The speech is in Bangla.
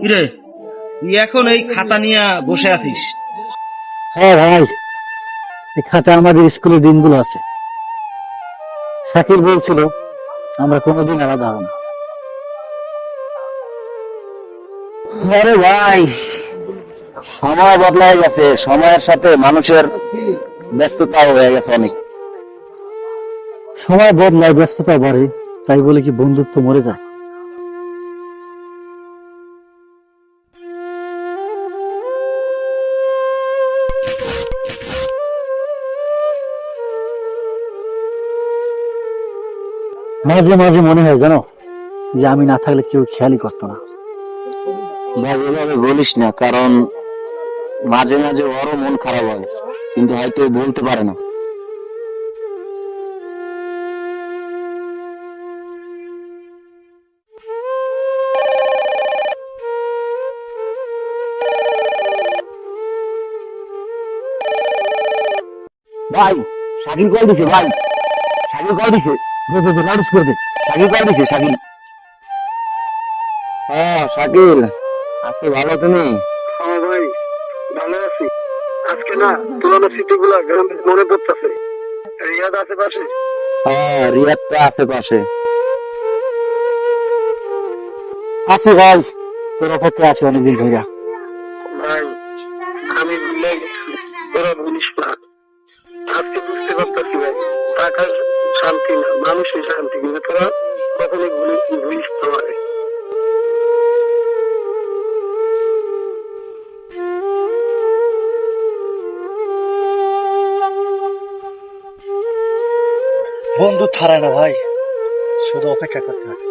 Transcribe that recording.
কিরে, তুই এখন এই খাতা নিয়ে বসে আছিস? হ্যাঁ ভাই, এই খাতে আমাদের স্কুলের দিনগুলো আছে। শাকির বলছিল, আমরা কোনোদিন আলাদা হব না। আরে ভাই, সময় বদলাই গেছে, সময়ের সাথে মানুষের ব্যস্ততাও হয়ে গেছে অনেক। সময় বদলায় ব্যস্ততা বাড়ে, তাই বলে কি বন্ধুত্ব মরে যায়? মাঝে মাঝে মনে হয় জানো যে আমি না থাকলে কেউ খেয়ালই করতো না। ভাই এভাবে বলিস না, কারণ মাঝে মাঝে ওরও মন খারাপ হয়, কিন্তু হয়তো বলতে পারে না। ভাই, শাকিল কল দিছে, ভাই। শাকিল কল দিছে। লাউড করে দে। শাকিল কল দিছে শাকিল? হ্যাঁ শাকিল। আজকে ভালো তুমি? হ্যাঁ ভাই ভালো আছি। আজকে না পুরানো স্মৃতিগুলা মনে পড়তেছে। রিয়াদ আশেপাশে হ্যাঁ রিয়াদ তো আশেপাশে আছে ভাই তোর অপেক্ষা আছে অনেকদিন ধরে ভাই আমি ভুলে তোরা ভুলিস না। আজকে বুঝতে পারতেছি ভাই টাকা শান্তি না, মানুষের শান্তি, কিন্তু তারা কখনোই ভুলিস না বন্ধু, থারায় না ভাই, শুধু অপেক্ষা করতে হয়